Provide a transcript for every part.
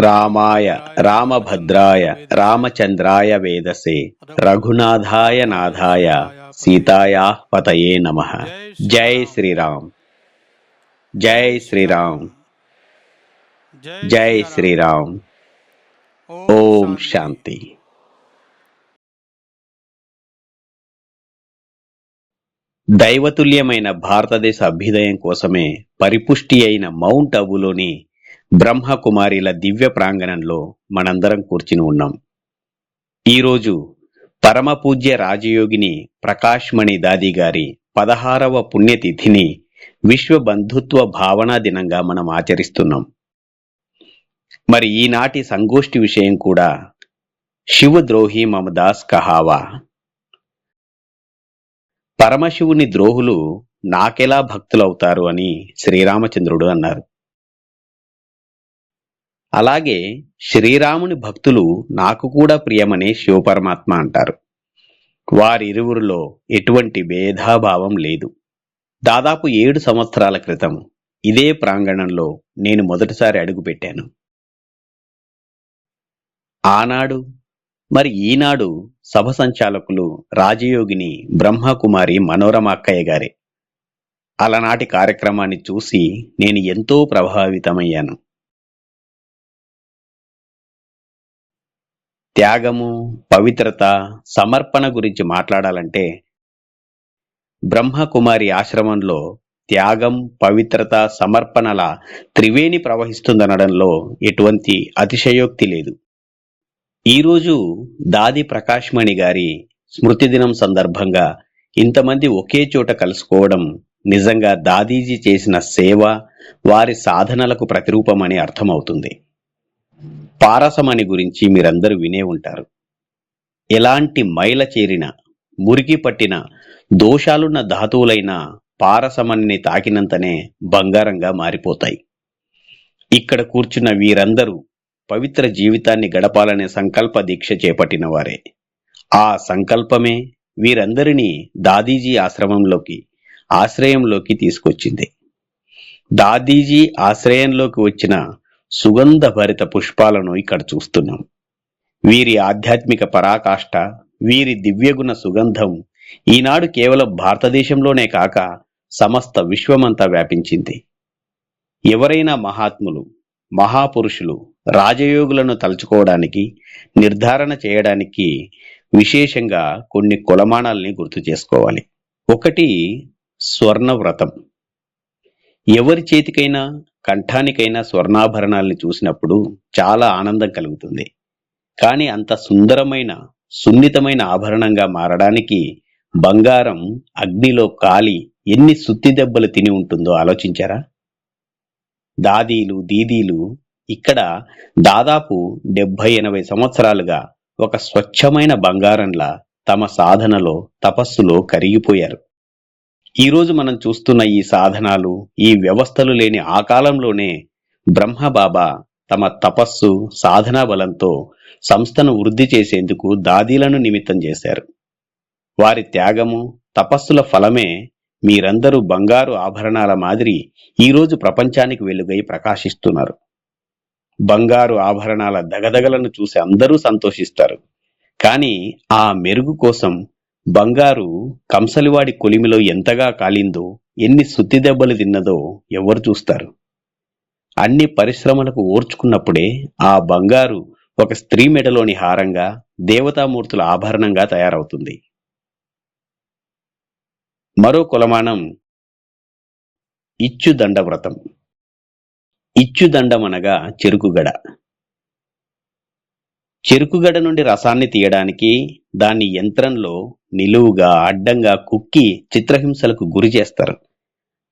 రామాయ రామభద్రాయ రామచంద్రాయ వేదసే రఘునాథాయ నాథాయ సీతాయా పతయే నమ. జై శ్రీరామ్. జై శ్రీరామ్. జై శ్రీరామ్. ఓం శాంతి. దైవతుల్యమైన భారతదేశ అభ్యుదయం కోసమే పరిపుష్టి అయిన మౌంట్ అబులోని బ్రహ్మకుమారిల దివ్య ప్రాంగణంలో మనందరం కూర్చుని ఉన్నాం. ఈరోజు పరమ పూజ్య రాజయోగిని ప్రకాశ్మణి దాది గారి పదహారవ పుణ్యతిథిని విశ్వ బంధుత్వ భావనా దినంగా మనం ఆచరిస్తున్నాం. మరి ఈనాటి సంగోష్ఠి విషయం కూడా శివద్రోహి మమదాస్ కహావా. పరమశివుని ద్రోహులు నాకెలా భక్తులవుతారు అని శ్రీరామచంద్రుడు అన్నారు. అలాగే శ్రీరాముని భక్తులు నాకు కూడా ప్రియమనే శివపరమాత్మ అంటారు. వారిరువురిలో ఎటువంటి భేదాభావం లేదు. దాదాపు ఏడు సంవత్సరాల క్రితం ఇదే ప్రాంగణంలో నేను మొదటిసారి అడుగుపెట్టాను ఆనాడు మరి ఈనాడు సభ సంచాలకులు రాజయోగిని బ్రహ్మకుమారి మనోరమ అక్కయ్య గారే. అలనాటి కార్యక్రమాన్ని చూసి నేను ఎంతో ప్రభావితమయ్యాను. త్యాగము పవిత్రత సమర్పణ గురించి మాట్లాడాలంటే బ్రహ్మకుమారి ఆశ్రమంలో త్యాగం పవిత్రత సమర్పణల త్రివేణి ప్రవహిస్తుందనడంలో ఎటువంటి అతిశయోక్తి లేదు. ఈరోజు దాది ప్రకాశ్మణి గారి స్మృతి దినం సందర్భంగా ఇంతమంది ఒకే చోట కలుసుకోవడం నిజంగా దాదీజీ చేసిన సేవ వారి సాధనలకు ప్రతిరూపమని అర్థమవుతుంది. పారసమణి గురించి మీరందరూ వినే ఉంటారు. ఎలాంటి మైల చేరిన మురికి పట్టిన దోషాలున్న ధాతువులైన పారసమణిని తాకినంతనే బంగారంగా మారిపోతాయి. ఇక్కడ కూర్చున్న వీరందరూ పవిత్ర జీవితాన్ని గడపాలనే సంకల్ప దీక్ష చేపట్టిన వారే. ఆ సంకల్పమే వీరందరినీ దాదీజీ ఆశ్రమంలోకి ఆశ్రయంలోకి తీసుకొచ్చింది. దాదీజీ ఆశ్రయంలోకి వచ్చిన సుగంధ భరిత పుష్పాలను ఇక్కడ చూస్తున్నాం. వీరి ఆధ్యాత్మిక పరాకాష్ట వీరి దివ్యగుణ సుగంధం ఈనాడు కేవలం భారతదేశంలోనే కాక సమస్త విశ్వమంతా వ్యాపించింది. ఎవరైనా మహాత్ములు మహాపురుషులు రాజయోగులను తలుచుకోవడానికి నిర్ధారణ చేయడానికి విశేషంగా కొన్ని కులమానాల్ని గుర్తు చేసుకోవాలి. ఒకటి స్వర్ణ వ్రతం ఎవరి చేతికైనా కంఠానికైనా స్వర్ణాభరణాల్ని చూసినప్పుడు చాలా ఆనందం కలుగుతుంది. కానీ అంత సుందరమైన సున్నితమైన ఆభరణంగా మారడానికి బంగారం అగ్నిలో కాలి ఎన్ని సుత్తి దెబ్బలు తిని ఉంటుందో ఆలోచించారా? దాదీలు దీదీలు ఇక్కడ దాదాపు డెబ్బై ఎనభై సంవత్సరాలుగా ఒక స్వచ్ఛమైన బంగారంలా తమ సాధనలో తపస్సులో కరిగిపోయారు. ఈరోజు మనం చూస్తున్న ఈ సాధనాలు ఈ వ్యవస్థలు లేని ఆ కాలంలోనే బ్రహ్మబాబా తమ తపస్సు సాధనా బలంతో సంస్థను వృద్ధి చేసేందుకు దాదీలను నిమిత్తం చేశారు. వారి త్యాగము తపస్సుల ఫలమే మీరందరూ బంగారు ఆభరణాల మాదిరి ఈరోజు ప్రపంచానికి వెలుగై ప్రకాశిస్తున్నారు. బంగారు ఆభరణాల దగదగలను చూసి అందరూ సంతోషిస్తారు. కానీ ఆ మెరుగు కోసం బంగారు కంసలివాడి కొలిమిలో ఎంతగా కాలిందో ఎన్ని సుత్తి దెబ్బలు తిన్నదో ఎవరు చూస్తారు? అన్ని పరిశ్రమలకు ఓర్చుకున్నప్పుడే ఆ బంగారు ఒక స్త్రీ మెడలోని హారంగా దేవతామూర్తుల ఆభరణంగా తయారవుతుంది. మరో కొలమానం ఇచ్చుదండ వ్రతం ఇచ్చుదండమనగా చెరుకుగడ. చెరుకుగడ నుండి రసాన్ని తీయడానికి దాన్ని యంత్రంలో నిలువుగా అడ్డంగా కుక్కి చిత్రహింసలకు గురి చేస్తారు.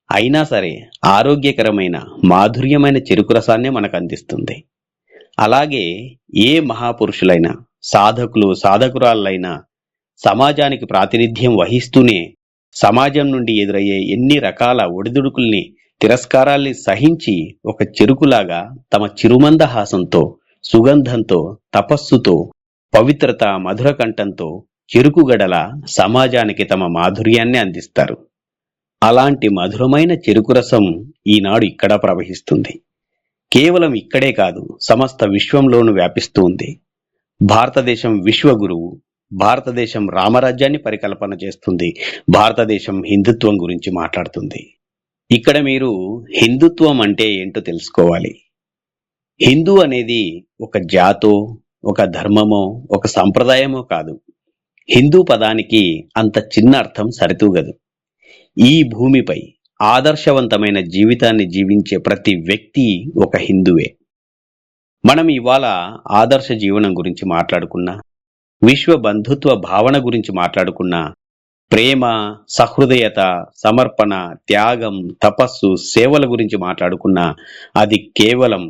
అయినా సరే ఆరోగ్యకరమైన మాధుర్యమైన చెరుకు రసాన్నే మనకు అందిస్తుంది అలాగే ఏ మహాపురుషులైనా సాధకులు సాధకురాళ్ళైనా సమాజానికి ప్రాతినిధ్యం వహిస్తూనే సమాజం నుండి ఎదురయ్యే ఎన్ని రకాల ఒడిదుడుకుల్ని తిరస్కారాల్ని సహించి ఒక చెరుకులాగా తమ చిరుమందహాసంతో సుగంధంతో తపస్సుతో పవిత్రత మధుర కంఠంతో చెరుకుగడల సమాజానికి తమ మాధుర్యాన్ని అందిస్తారు. అలాంటి మధురమైన చెరుకు రసం ఈనాడు ఇక్కడ ప్రవహిస్తుంది. కేవలం ఇక్కడే కాదు సమస్త విశ్వంలోనూ వ్యాపిస్తూ ఉంది. భారతదేశం విశ్వగురువు భారతదేశం రామరాజ్యాన్ని పరికల్పన చేస్తుంది భారతదేశం హిందుత్వం గురించి మాట్లాడుతుంది. ఇక్కడ మీరు హిందుత్వం అంటే ఏంటో తెలుసుకోవాలి. హిందూ అనేది ఒక జాతో ఒక ధర్మమో ఒక సంప్రదాయమో కాదు. హిందూ పదానికి అంత చిన్న అర్థం సరితూగదు. ఈ భూమిపై ఆదర్శవంతమైన జీవితాన్ని జీవించే ప్రతి వ్యక్తి ఒక హిందువే. మనం ఇవాళ ఆదర్శ జీవనం గురించి మాట్లాడుకున్నా విశ్వ బంధుత్వ భావన గురించి మాట్లాడుకున్నా ప్రేమ సహృదయత సమర్పణ త్యాగం తపస్సు సేవల గురించి మాట్లాడుకున్నా అది కేవలం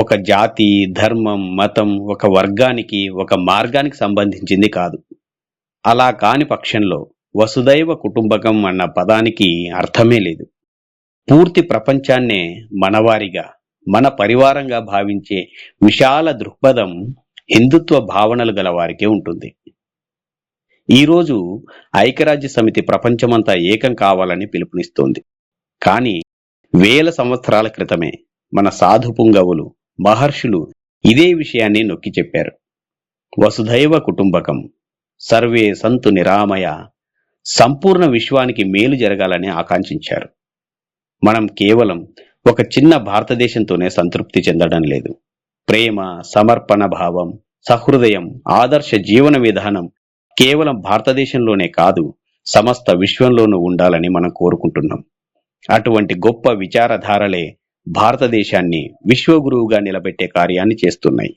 ఒక జాతి ధర్మం మతం ఒక వర్గానికి ఒక మార్గానికి సంబంధించింది కాదు. అలా కాని పక్షంలో వసుదైవ కుటుంబకం అన్న పదానికి అర్థమే లేదు. పూర్తి ప్రపంచాన్నే మనవారిగా మన పరివారంగా భావించే విశాల దృక్పథం హిందుత్వ భావనలు గల వారికే ఉంటుంది. ఈరోజు ఐక్యరాజ్య సమితి ప్రపంచమంతా ఏకం కావాలని పిలుపునిస్తోంది. కానీ వేల సంవత్సరాల క్రితమే మన సాధు పుంగవులు మహర్షులు ఇదే విషయాన్ని నొక్కి చెప్పారు. వసుధైవ కుటుంబకం సర్వే సంతు నిరామయ సంపూర్ణ విశ్వానికి మేలు జరగాలని ఆకాంక్షించారు. మనం కేవలం ఒక చిన్న భారతదేశంతోనే సంతృప్తి చెందడం లేదు. ప్రేమ సమర్పణ భావం సహృదయం ఆదర్శ జీవన విధానం కేవలం భారతదేశంలోనే కాదు సమస్త విశ్వంలోనూ ఉండాలని మనం కోరుకుంటున్నాం. అటువంటి గొప్ప విచారధారలే భారతదేశాన్ని విశ్వగురువుగా నిలబెట్టే కార్యాన్ని చేస్తున్నాయి.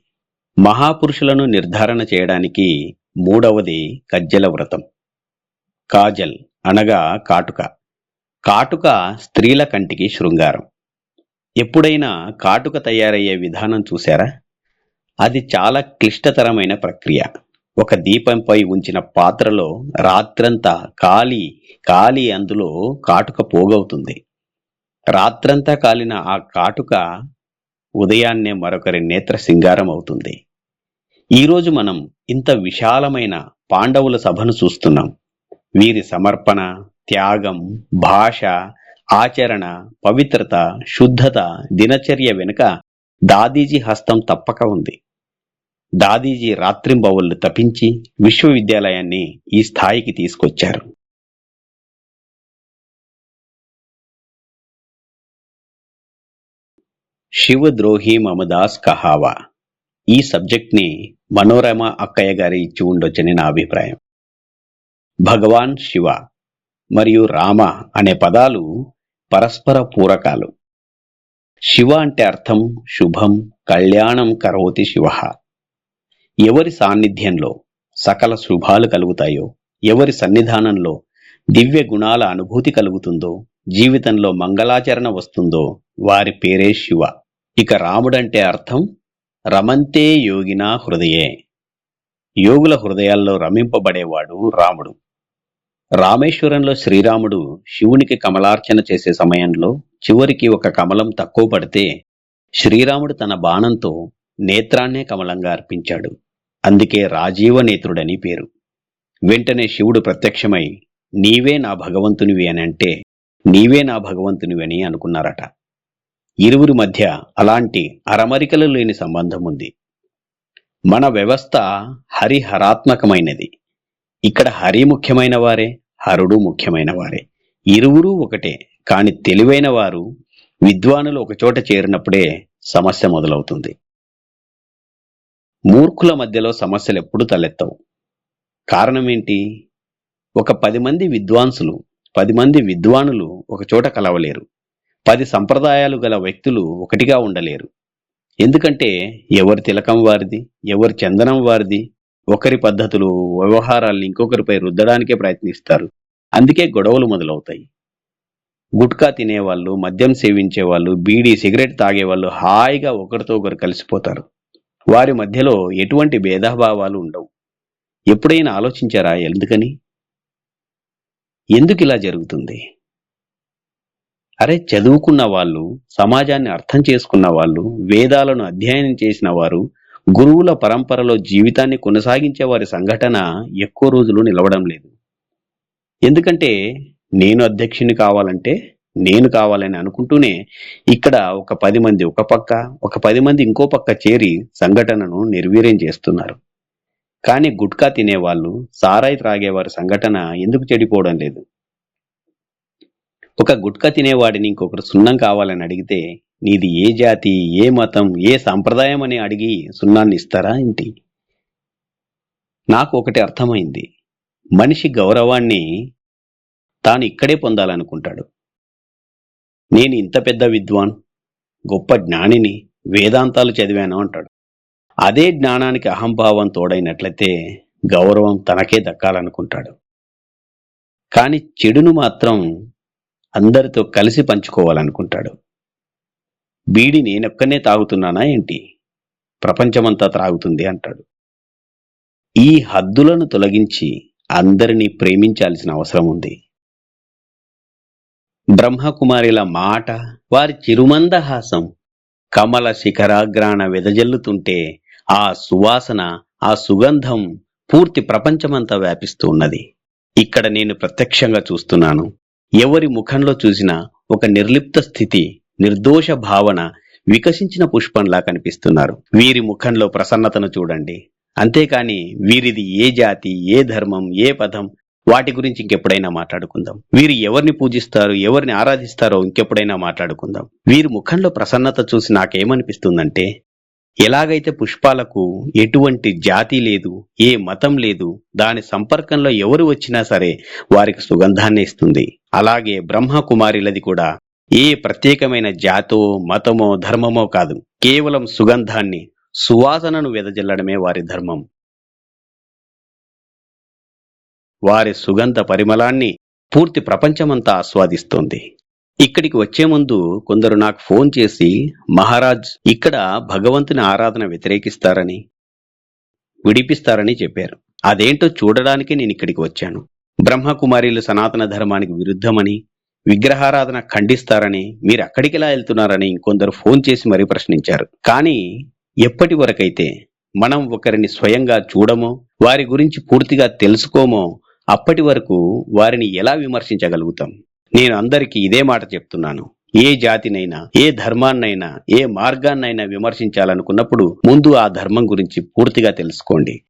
మహాపురుషులను నిర్ధారణ చేయడానికి మూడవది కజ్జల వ్రతం. కాజల్ అనగా కాటుక. కాటుక స్త్రీల కంటికి శృంగారం. ఎప్పుడైనా కాటుక తయారయ్యే విధానం చూశారా? అది చాలా క్లిష్టతరమైన ప్రక్రియ. ఒక దీపంపై ఉంచిన పాత్రలో రాత్రంతా కాలి కాలి అందులో కాటుక పోగవుతుంది. రాత్రంతా కాలిన ఆ కాటుక ఉదయాన్నే మరొకరి నేత్ర సింగారం అవుతుంది ఈరోజు మనం ఇంత విశాలమైన పాండవుల సభను చూస్తున్నాం. వీరి సమర్పణ త్యాగం భాష ఆచరణ పవిత్రత శుద్ధత దినచర్య వెనుక దాదీజీ హస్తం తప్పక ఉంది. దాదీజీ రాత్రింబవళ్ళు తప్పించి విశ్వవిద్యాలయాన్ని ఈ స్థాయికి తీసుకొచ్చారు. శివద్రోహి మమదాస్ కహావా. ఈ సబ్జెక్ట్ని మనోరమ అక్కయ్య గారి ఇచ్చి ఉండొచ్చని నా అభిప్రాయం. భగవాన్ శివ మరియు రామ అనే పదాలు పరస్పర పూరకాలు. శివ అంటే అర్థం శుభం కళ్యాణం కరోతి శివ. ఎవరి సాన్నిధ్యంలో సకల శుభాలు కలుగుతాయో ఎవరి సన్నిధానంలో దివ్య గుణాల అనుభూతి కలుగుతుందో జీవితంలో మంగళాచరణ వస్తుందో వారి పేరే శివ. ఇక రాముడంటే అర్థం రమంతే యోగినా హృదయే. యోగుల హృదయాల్లో రమింపబడేవాడు రాముడు. రామేశ్వరంలో శ్రీరాముడు శివునికి కమలార్చన చేసే సమయంలో చివరికి ఒక కమలం తక్కువ పడితే శ్రీరాముడు తన బాణంతో నేత్రాన్నే కమలంగా అర్పించాడు. అందుకే రాజీవ నేత్రుడని పేరు. వెంటనే శివుడు ప్రత్యక్షమై నీవే నా భగవంతునివి అని అంటే నీవే నా భగవంతునివి అని అనుకున్నారట. ఇరువురి మధ్య అలాంటి అరమరికలు లేని సంబంధం ఉంది. మన వ్యవస్థ హరిహరాత్మకమైనది. ఇక్కడ హరి ముఖ్యమైన వారే హరుడు ముఖ్యమైన వారే. ఇరువురు ఒకటే కాని తెలివైన వారు విద్వానులు ఒకచోట చేరినప్పుడే సమస్య మొదలవుతుంది. మూర్ఖుల మధ్యలో సమస్యలు ఎప్పుడు తలెత్తవు. కారణం ఏంటి ఒక పది మంది విద్వాంసులు పది మంది విద్వానులు ఒక చోట కలవలేరు. పది సంప్రదాయాలు గల వ్యక్తులు ఒకటిగా ఉండలేరు. ఎందుకంటే ఎవరి తిలకం వారిది ఎవరి చందనం వారిది ఒకరి పద్ధతులు వ్యవహారాల్ని ఇంకొకరిపై రుద్దడానికే ప్రయత్నిస్తారు. అందుకే గొడవలు మొదలవుతాయి. గుట్కా తినేవాళ్ళు మద్యం సేవించేవాళ్ళు బీడీ సిగరెట్ తాగేవాళ్ళు హాయిగా ఒకరితో ఒకరు కలిసిపోతారు. వారి మధ్యలో ఎటువంటి భేదభావాలు ఉండవు. ఎప్పుడైనా ఆలోచించారా ఎందుకని? ఎందుకు ఇలా జరుగుతుంది? అరే చదువుకున్న వాళ్ళు సమాజాన్ని అర్థం చేసుకున్న వాళ్ళు వేదాలను అధ్యయనం చేసిన వారు గురువుల పరంపరలో జీవితాన్ని కొనసాగించే వారి సంఘటన ఎక్కువ రోజులు నిలవడం లేదు. ఎందుకంటే నేను అధ్యక్షుని కావాలంటే నేను కావాలని అనుకుంటూనే ఇక్కడ ఒక పది మంది ఒక పక్క ఒక పది మంది ఇంకో పక్క చేరి సంఘటనను నిర్వీర్యం చేస్తున్నారు. కానీ గుట్కా తినేవాళ్ళు సారాయి త్రాగేవారి సంఘటన ఎందుకు చెడిపోవడం లేదు? ఒక గుట్కా తినేవాడిని ఇంకొకరు సున్నం కావాలని అడిగితే నీది ఏ జాతి ఏ మతం ఏ సంప్రదాయం అని అడిగి సున్నాన్ని ఇస్తారా ఏంటి? నాకు ఒకటి అర్థమైంది. మనిషి గౌరవాన్ని తాను ఇక్కడే పొందాలనుకుంటాడు. నేను ఇంత పెద్ద విద్వాన్ గొప్ప జ్ఞానిని వేదాంతాలు చదివాను అంటాడు. అదే జ్ఞానానికి అహంభావం తోడైనట్లయితే గౌరవం తనకే దక్కాలనుకుంటాడు. కానీ చెడును మాత్రం అందరితో కలిసి పంచుకోవాలనుకుంటాడు. బీడి నేనొక్కనే తాగుతున్నానా ఏంటి? ప్రపంచమంతా త్రాగుతుంది అంటాడు. ఈ హద్దులను తొలగించి అందరినీ ప్రేమించాల్సిన అవసరం ఉంది. బ్రహ్మకుమారిల మాట వారి చిరుమందహాసం. కమల శిఖరాగ్రాణ వెదజల్లుతుంటే ఆ సువాసన ఆ సుగంధం పూర్తి ప్రపంచమంతా వ్యాపిస్తూ ఉన్నది. ఇక్కడ నేను ప్రత్యక్షంగా చూస్తున్నాను. ఎవరి ముఖంలో చూసినా ఒక నిర్లిప్త స్థితి నిర్దోష భావన వికసించిన పుష్పంలా కనిపిస్తున్నారు. వీరి ముఖంలో ప్రసన్నతను చూడండి. అంతేకాని వీరిది ఏ జాతి ఏ ధర్మం ఏ పదం వాటి గురించి ఇంకెప్పుడైనా మాట్లాడుకుందాం. వీరు ఎవరిని పూజిస్తారు ఎవరిని ఆరాధిస్తారో ఇంకెప్పుడైనా మాట్లాడుకుందాం. వీరి ముఖంలో ప్రసన్నత చూసి నాకేమనిపిస్తుందంటే ఎలాగైతే పుష్పాలకు ఎటువంటి జాతి లేదు ఏ మతం లేదు దాని సంపర్కంలో ఎవరు వచ్చినా సరే వారికి సుగంధాన్ని ఇస్తుంది. అలాగే బ్రహ్మ కుమారిలది కూడా ఏ ప్రత్యేకమైన జాతో మతమో ధర్మమో కాదు. కేవలం సుగంధాన్ని సువాసనను వెదజల్లడమే వారి ధర్మం. వారి సుగంధ పరిమళాన్ని పూర్తి ప్రపంచమంతా ఆస్వాదిస్తోంది. ఇక్కడికి వచ్చే ముందు కొందరు నాకు ఫోన్ చేసి మహారాజ్ ఇక్కడ భగవంతుని ఆరాధన వ్యతిరేకిస్తారని విడిపిస్తారని చెప్పారు. అదేంటో చూడడానికి నేను ఇక్కడికి వచ్చాను. బ్రహ్మకుమారీలు సనాతన ధర్మానికి విరుద్ధమని విగ్రహారాధన ఖండిస్తారని మీరు అక్కడికిలా వెళ్తున్నారని ఇంకొందరు ఫోన్ చేసి మరీ ప్రశ్నించారు. కానీ ఎప్పటి వరకైతే మనం ఒకరిని స్వయంగా చూడమో వారి గురించి పూర్తిగా తెలుసుకోమో అప్పటి వరకు వారిని ఎలా విమర్శించగలుగుతాం? నేను అందరికీ ఇదే మాట చెప్తున్నాను. ఏ జాతినైనా ఏ ధర్మాన్నైనా ఏ మార్గాన్నైనా విమర్శించాలనుకున్నప్పుడు ముందు ఆ ధర్మం గురించి పూర్తిగా తెలుసుకోండి.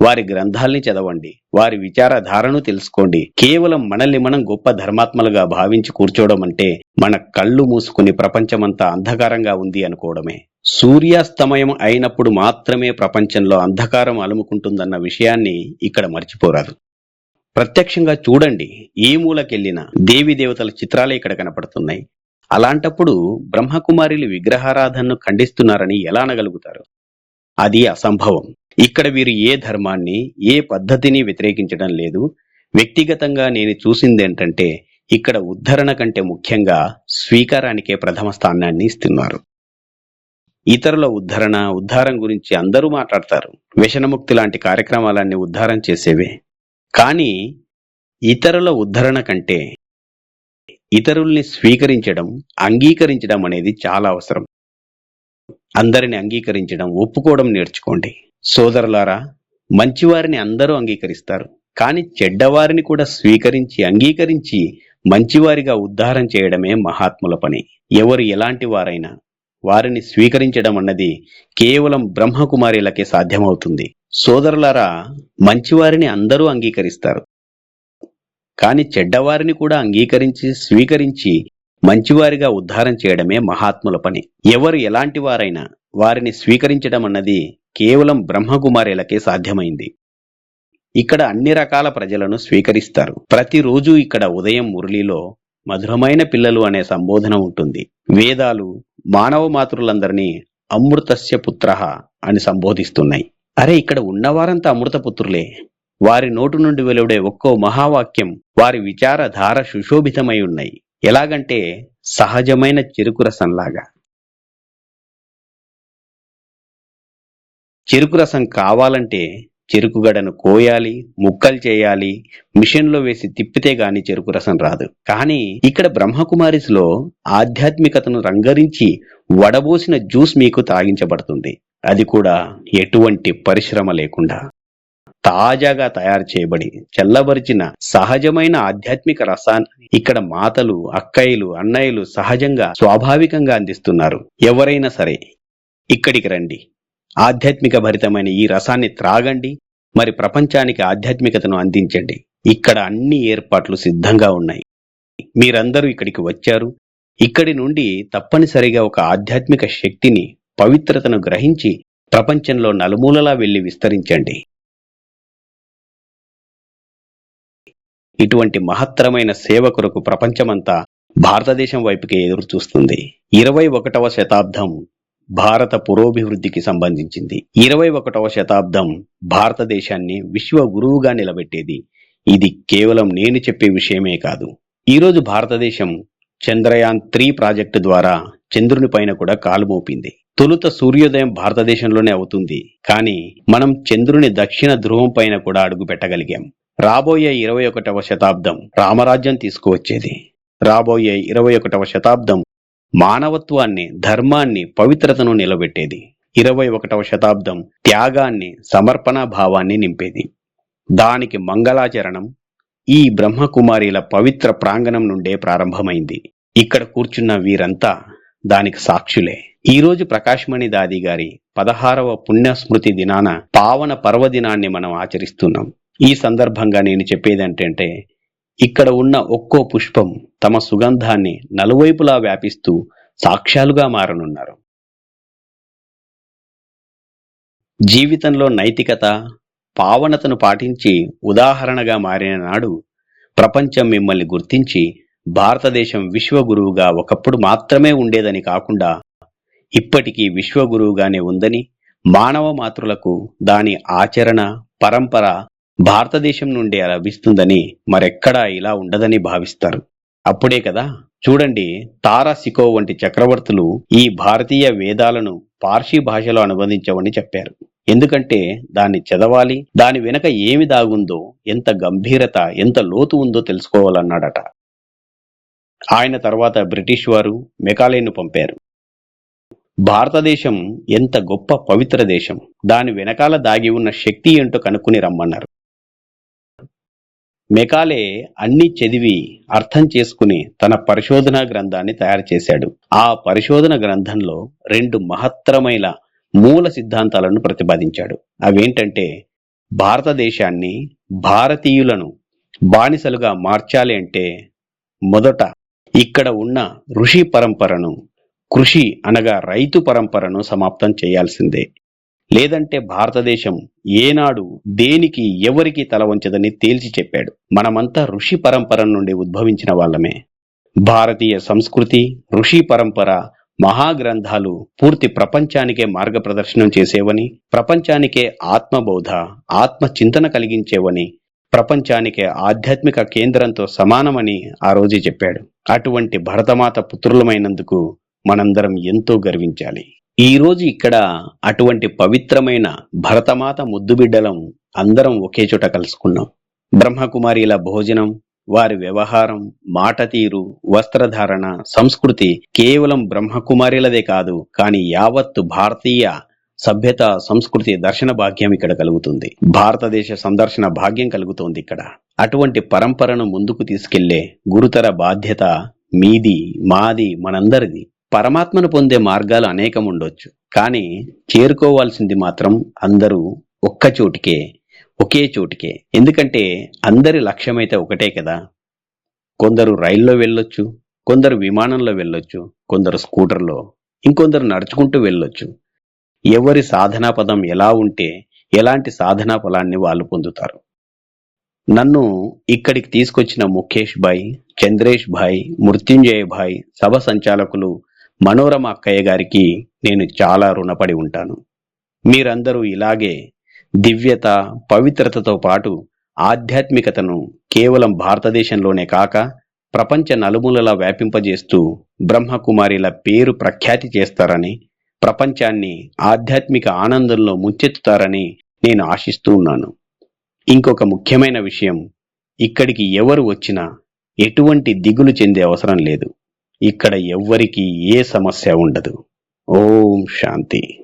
వారి గ్రంథాల్ని చదవండి. వారి విచారధారను తెలుసుకోండి. కేవలం మనల్ని మనం గొప్ప ధర్మాత్మలుగా భావించి కూర్చోవడం అంటే మన కళ్ళు మూసుకుని ప్రపంచమంతా అంధకారంగా ఉంది అనుకోవడమే. సూర్యాస్తమయం అయినప్పుడు మాత్రమే ప్రపంచంలో అంధకారం అలుముకుంటుందన్న విషయాన్ని ఇక్కడ మర్చిపోరాదు. ప్రత్యక్షంగా చూడండి. ఏ మూలకెళ్ళినా దేవి దేవతల చిత్రాలే ఇక్కడ కనపడుతున్నాయి. అలాంటప్పుడు బ్రహ్మకుమారిలు విగ్రహారాధనను ఖండిస్తున్నారని ఎలా అనగలుగుతారు? అది అసంభవం. ఇక్కడ వీరు ఏ ధర్మాన్ని ఏ పద్ధతిని వ్యతిరేకించడం లేదు. వ్యక్తిగతంగా నేను చూసింది ఏంటంటే ఇక్కడ ఉద్ధరణ కంటే ముఖ్యంగా స్వీకారానికే ప్రథమ స్థానాన్ని ఇస్తున్నారు. ఇతరుల ఉద్ధరణ ఉద్ధారం గురించి అందరూ మాట్లాడతారు. వ్యసనముక్తి లాంటి కార్యక్రమాలన్నీ ఉద్ధారం చేసేవే. కానీ ఇతరుల ఉద్ధరణ కంటే ఇతరుల్ని స్వీకరించడం అంగీకరించడం అనేది చాలా అవసరం. అందరిని అంగీకరించడం ఒప్పుకోవడం నేర్చుకోండి. సోదరులారా మంచివారిని అందరూ అంగీకరిస్తారు. కానీ చెడ్డవారిని కూడా స్వీకరించి అంగీకరించి మంచివారిగా ఉద్ధారం చేయడమే మహాత్ముల పని. ఎవరు ఎలాంటి వారైనా వారిని స్వీకరించడం అన్నది కేవలం బ్రహ్మకుమారిలకే సాధ్యమవుతుంది. సోదరులారా మంచివారిని అందరూ అంగీకరిస్తారు. కాని చెడ్డవారిని కూడా అంగీకరించి స్వీకరించి మంచివారిగా ఉద్ధారం చేయడమే మహాత్ముల పని. ఎవరు ఎలాంటి వారైనా వారిని స్వీకరించడం అన్నది కేవలం బ్రహ్మకుమారేలకే సాధ్యమైంది. ఇక్కడ అన్ని రకాల ప్రజలను స్వీకరిస్తారు. ప్రతిరోజు ఇక్కడ ఉదయం మురళిలో మధురమైన పిల్లలు అనే సంబోధన ఉంటుంది. వేదాలు మానవ మాతృలందరినీ అమృతస్య పుత్ర అని సంబోధిస్తున్నాయి. అరే ఇక్కడ ఉన్నవారంతా అమృతపుత్రులే. వారి నోటు నుండి వెలువడే ఒక్కో మహావాక్యం వారి విచారధార సుశోభితమై ఉన్నాయి. ఎలాగంటే సహజమైన చెరుకు రసంలాగా చెరుకు రసం కావాలంటే చెరుకుగడను కోయాలి ముక్కలు చేయాలి మిషన్లో వేసి తిప్పితే గాని చెరుకు రసం రాదు. కానీ ఇక్కడ బ్రహ్మకుమారిస్లో ఆధ్యాత్మికతను రంగరించి వడబోసిన జ్యూస్ మీకు తాగించబడుతుంది. అది కూడా ఎటువంటి పరిశ్రమ లేకుండా తాజాగా తయారు చేయబడి చల్లబరిచిన సహజమైన ఆధ్యాత్మిక రసాన్ని ఇక్కడ మాతలు అక్కయ్యలు అన్నయ్యలు సహజంగా స్వాభావికంగా అందిస్తున్నారు. ఎవరైనా సరే ఇక్కడికి రండి. ఆధ్యాత్మిక భరితమైన ఈ రసాన్ని త్రాగండి. మరి ప్రపంచానికి ఆధ్యాత్మికతను అందించండి. ఇక్కడ అన్ని ఏర్పాట్లు సిద్ధంగా ఉన్నాయి. మీరందరూ ఇక్కడికి వచ్చారు. ఇక్కడి నుండి తప్పనిసరిగా ఒక ఆధ్యాత్మిక శక్తిని పవిత్రతను గ్రహించి ప్రపంచంలో నలుమూలలా వెళ్ళి విస్తరించండి. ఇటువంటి మహత్తరమైన సేవ కొరకు ప్రపంచమంతా భారతదేశం వైపుకే ఎదురు చూస్తుంది ఇరవై ఒకటవ శతాబ్దం భారత పురోభివృద్ధికి సంబంధించింది. ఇరవై ఒకటవ శతాబ్దం భారతదేశాన్ని విశ్వ గురువుగా నిలబెట్టేది. ఇది కేవలం నేను చెప్పే విషయమే కాదు. ఈరోజు భారతదేశం చంద్రయాన్ త్రీ ప్రాజెక్టు ద్వారా చంద్రుని పైన కూడా కాలు మోపింది. తొలుత సూర్యోదయం భారతదేశంలోనే అవుతుంది. కానీ మనం చంద్రుని దక్షిణ ధ్రువం పైన కూడా అడుగు పెట్టగలిగాం. రాబోయే ఇరవై ఒకటవ శతాబ్దం రామరాజ్యం తీసుకువచ్చేది. రాబోయే ఇరవై ఒకటవ శతాబ్దం మానవత్వాన్ని ధర్మాన్ని పవిత్రతను నిలబెట్టేది. ఇరవై ఒకటవ శతాబ్దం త్యాగాన్ని సమర్పణ భావాన్ని నింపేది. దానికి మంగళాచరణం ఈ బ్రహ్మకుమారిల పవిత్ర ప్రాంగణం నుండే ప్రారంభమైంది. ఇక్కడ కూర్చున్న వీరంతా దానికి సాక్షులే. ఈ రోజు ప్రకాశ్మణి దాది గారి పదహారవ పుణ్యస్మృతి దినాన పావన పర్వదినాన్ని మనం ఆచరిస్తున్నాం. ఈ సందర్భంగా నేను చెప్పేదేంటంటే ఇక్కడ ఉన్న ఒక్కో పుష్పం తమ సుగంధాన్ని నలువైపులా వ్యాపిస్తూ సాక్ష్యాలుగా మారనున్నారు. జీవితంలో నైతికత పావనతను పాటించి ఉదాహరణగా మారిన నాడు ప్రపంచం మిమ్మల్ని గుర్తించి భారతదేశం విశ్వగురువుగా ఒకప్పుడు మాత్రమే ఉండేదని కాకుండా ఇప్పటికీ విశ్వగురువుగానే ఉందని మానవ మాతృలకు దాని ఆచరణ పరంపర భారతదేశం నుండి లభిస్తుందని మరెక్కడా ఇలా ఉండదని భావిస్తారు. అప్పుడే కదా చూడండి తారాసికో వంటి చక్రవర్తులు ఈ భారతీయ వేదాలను పార్సీ భాషలో అనువదించమని చెప్పారు. ఎందుకంటే దాన్ని చదవాలి దాని వెనక ఏమి దాగుందో ఎంత గంభీరత ఎంత లోతు ఉందో తెలుసుకోవాలన్నాడట. ఆయన తర్వాత బ్రిటిష్ వారు మెకాలేను పంపారు. భారతదేశం ఎంత గొప్ప పవిత్ర దేశం. దాని వెనకాల దాగి ఉన్న శక్తి ఏంటో కనుక్కుని రమ్మన్నారు. మెకాలే అన్ని చదివి అర్థం చేసుకుని తన పరిశోధన గ్రంథాన్ని తయారు చేశాడు. ఆ పరిశోధన గ్రంథంలో రెండు మహత్తరమైన మూల సిద్ధాంతాలను ప్రతిపాదించాడు. అవేంటంటే భారతదేశాన్ని భారతీయులను బానిసలుగా మార్చాలి అంటే మొదట ఇక్కడ ఉన్న ఋషి పరంపరను కృషి అనగా రైతు పరంపరను సమాప్తం చేయాల్సిందే. లేదంటే భారతదేశం ఏనాడు దేనికి ఎవరికి తల వంచదని తేల్చి చెప్పాడు. మనమంతా ఋషి పరంపర నుండి ఉద్భవించిన వాళ్ళమే. భారతీయ సంస్కృతి ఋషి పరంపర మహాగ్రంథాలు పూర్తి ప్రపంచానికే మార్గప్రదర్శనం చేసేవని ప్రపంచానికే ఆత్మబోధ ఆత్మ చింతన కలిగించేవని ప్రపంచానికే ఆధ్యాత్మిక కేంద్రంతో సమానమని ఆ రోజు చెప్పాడు. అటువంటి భరతమాత పుత్రులమైనందుకు మనందరం ఎంతో గర్వించాలి. ఈ రోజు ఇక్కడ అటువంటి పవిత్రమైన భరతమాత ముద్దుబిడ్డలం అందరం ఒకే చోట కలుసుకున్నాం. బ్రహ్మకుమారిల భోజనం వారి వ్యవహారం మాట తీరు వస్త్రధారణ సంస్కృతి కేవలం బ్రహ్మకుమారిలదే కాదు కానీ యావత్తు భారతీయ సభ్యత సంస్కృతి దర్శన భాగ్యం ఇక్కడ కలుగుతుంది. భారతదేశ సందర్శన భాగ్యం కలుగుతోంది ఇక్కడ. అటువంటి పరంపరను ముందుకు తీసుకెళ్ళే గురుతర బాధ్యత మీది మాది మనందరిది. పరమాత్మను పొందే మార్గాలు అనేకం ఉండొచ్చు కానీ చేరుకోవాల్సింది మాత్రం అందరూ ఒక్కచోటికే ఒకే చోటికే. ఎందుకంటే అందరి లక్ష్యమైతే ఒకటే కదా. కొందరు రైల్లో వెళ్ళొచ్చు కొందరు విమానంలో వెళ్ళొచ్చు కొందరు స్కూటర్లో ఇంకొందరు నడుచుకుంటూ వెళ్ళొచ్చు. ఎవరి సాధనా పదం ఎలా ఉంటే ఎలాంటి సాధనా ఫలాన్ని వాళ్ళు పొందుతారు. నన్ను ఇక్కడికి తీసుకొచ్చిన ముఖేష్ భాయ్ చంద్రేష్ భాయ్ మృత్యుంజయ భాయ్ సభ సంచాలకులు మనోరమ అక్కయ్య గారికి నేను చాలా రుణపడి ఉంటాను. మీరందరూ ఇలాగే దివ్యత పవిత్రతతో పాటు ఆధ్యాత్మికతను కేవలం భారతదేశంలోనే కాక ప్రపంచ నలుమూలలా వ్యాపింపజేస్తూ బ్రహ్మకుమారిల పేరు ప్రఖ్యాతి చేస్తారని ప్రపంచాన్ని ఆధ్యాత్మిక ఆనందంలో ముంచెత్తుతారని నేను ఆశిస్తూ ఉన్నాను. ఇంకొక ముఖ్యమైన విషయం ఇక్కడికి ఎవరు వచ్చినా ఎటువంటి దిగులు చెందే అవసరం లేదు. ఇక్కడ ఎవ్వరికీ ఏ సమస్య ఉండదు. ఓం శాంతి.